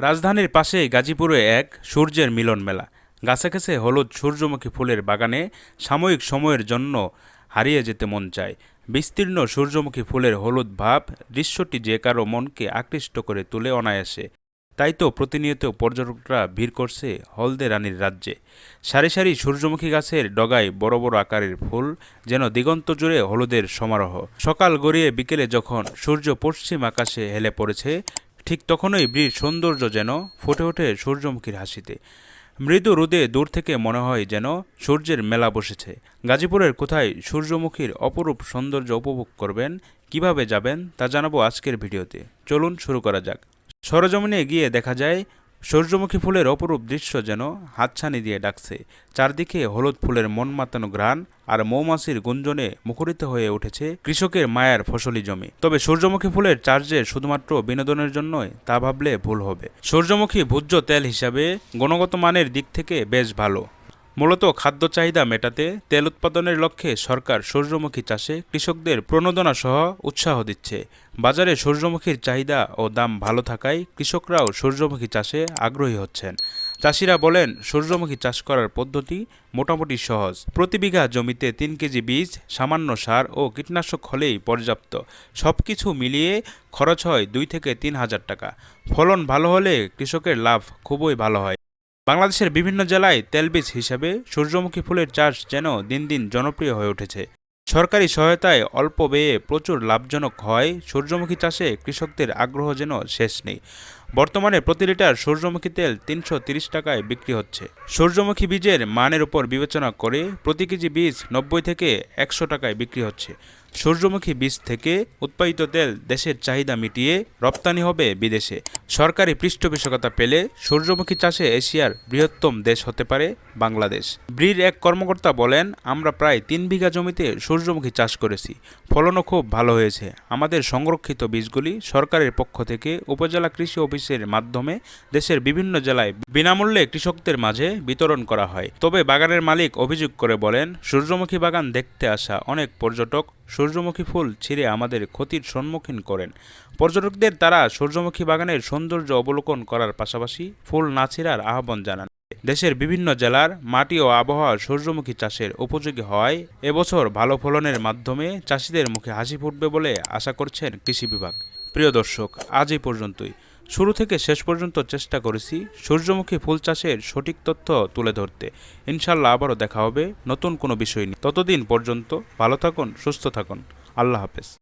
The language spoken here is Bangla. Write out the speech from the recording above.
রাজধানীর পাশে গাজীপুরে এক সূর্যের মিলন মেলা গাছে গাছে হলুদ সূর্যমুখী ফুলের বাগানে সাময়িক সময়ের জন্য হারিয়ে যেতে মন চায়। বিস্তীর্ণ সূর্যমুখী ফুলের হলুদ ভাব দৃশ্যটি যে কারও মনকে আকৃষ্ট করে তুলে অনায়াসে। তাই তো প্রতিনিয়ত পর্যটকরা ভিড় করছে হলদে রানীর রাজ্যে। সারি সারি সূর্যমুখী গাছের ডগায় বড় বড় আকারের ফুল যেন দিগন্ত জুড়ে হলুদের সমারোহ। সকাল গড়িয়ে বিকেলে যখন সূর্য পশ্চিম আকাশে হেলে পড়েছে ঠিক তখনই ব্রিজ সৌন্দর্য যেন ফুটে ওঠে সূর্যমুখীর হাসিতে। মৃদু রোদে দূর থেকে মনে হয় যেন সূর্যের মেলা বসেছে। গাজীপুরের কোথায় সূর্যমুখীর অপরূপ সৌন্দর্য উপভোগ করবেন, কীভাবে যাবেন তা জানাব আজকের ভিডিওতে। চলুন শুরু করা যাক। সরজমিনে গিয়ে দেখা যায় সূর্যমুখী ফুলের অপরূপ দৃশ্য যেন হাতছানি দিয়ে ডাকছে। চারদিকে হলুদ ফুলের মন মাতানো ঘ্রাণ আর মৌমাছির গুঞ্জনে মুখরিত হয়ে উঠেছে কৃষকের মায়ার ফসলি জমি। তবে সূর্যমুখী ফুলের চার্জে শুধুমাত্র বিনোদনের জন্যই তা ভাবলে ভুল হবে। সূর্যমুখী ভোজ্য তেল হিসাবে গুণগত মানের দিক থেকে বেশ ভালো। মূলত খাদ্য চাহিদা মেটাতে তেল উৎপাদনের লক্ষ্যে সরকার সূর্যমুখী চাষে কৃষকদের প্রণোদনা সহ উৎসাহ দিচ্ছে। বাজারে সূর্যমুখীর চাহিদা ও দাম ভালো থাকায় কৃষকরাও সূর্যমুখী চাষে আগ্রহী হচ্ছেন। চাষিরা বলেন, সূর্যমুখী চাষ করার পদ্ধতি মোটামুটি সহজ। প্রতি বিঘা জমিতে তিন কেজি বীজ, সামান্য সার ও কীটনাশক হলেই পর্যাপ্ত। সব কিছু মিলিয়ে খরচ হয় দুই থেকে তিন হাজার টাকা। ফলন ভালো হলে কৃষকের লাভ খুবই ভালো হয়। বাংলাদেশের বিভিন্ন জেলায় তেলবীজ হিসাবে সূর্যমুখী ফুলের চাষ যেন দিন দিন জনপ্রিয় হয়ে উঠেছে। সরকারি সহায়তায় অল্প ব্যয়ে প্রচুর লাভজনক হয় সূর্যমুখী চাষে কৃষকদের আগ্রহ যেন শেষ নেই। বর্তমানে প্রতি লিটার সূর্যমুখী তেল তিনশো টাকায় বিক্রি হচ্ছে। সূর্যমুখী বীজের মানের উপর বিবেচনা করে প্রতি কেজি বীজ নব্বই থেকে একশো টাকায় বিক্রি হচ্ছে। সূর্যমুখী বীজ থেকে উৎপাদিত তেল দেশের চাহিদা মিটিয়ে রপ্তানি হবে বিদেশে। সরকারি পৃষ্ঠপোষকতা পেলে সূর্যমুখী চাষে এশিয়ার বৃহত্তম দেশ হতে পারে বাংলাদেশ। ব্রির এক কর্মকর্তা বলেন, আমরা প্রায় তিন বিঘা জমিতে সূর্যমুখী চাষ করেছি। ফলনও খুব ভালো হয়েছে। আমাদের সংরক্ষিত বীজগুলি সরকারের পক্ষ থেকে উপজেলা কৃষি অফিসের মাধ্যমে দেশের বিভিন্ন জেলায় বিনামূল্যে কৃষকদের মাঝে বিতরণ করা হয়। তবে বাগানের মালিক অভিযোগ করে বলেন, সূর্যমুখী বাগান দেখতে আসা অনেক পর্যটক সূর্যমুখী ফুল ছিঁড়ে আমাদের ক্ষতির সম্মুখীন করেন। পর্যটকদের তারা সূর্যমুখী বাগানের সৌন্দর্য অবলোকন করার পাশাপাশি ফুল না ছিঁড়ার আহ্বান জানান। দেশের বিভিন্ন জেলার মাটি ও আবহাওয়া সূর্যমুখী চাষের উপযোগী হওয়ায় এবছর ভালো ফলনের মাধ্যমে চাষিদের মুখে হাসি ফুটবে বলে আশা করছেন কৃষি বিভাগ। প্রিয় দর্শক, আজ এই পর্যন্তই। শুরু থেকে শেষ পর্যন্ত চেষ্টা করেছি সূর্যমুখী ফুল চাষের সঠিক তথ্য তুলে ধরতে। ইনশাল্লাহ আবারও দেখা হবে নতুন কোনো বিষয় নিয়ে। ততদিন পর্যন্ত ভালো থাকুন, সুস্থ থাকুন। আল্লাহ হাফেজ।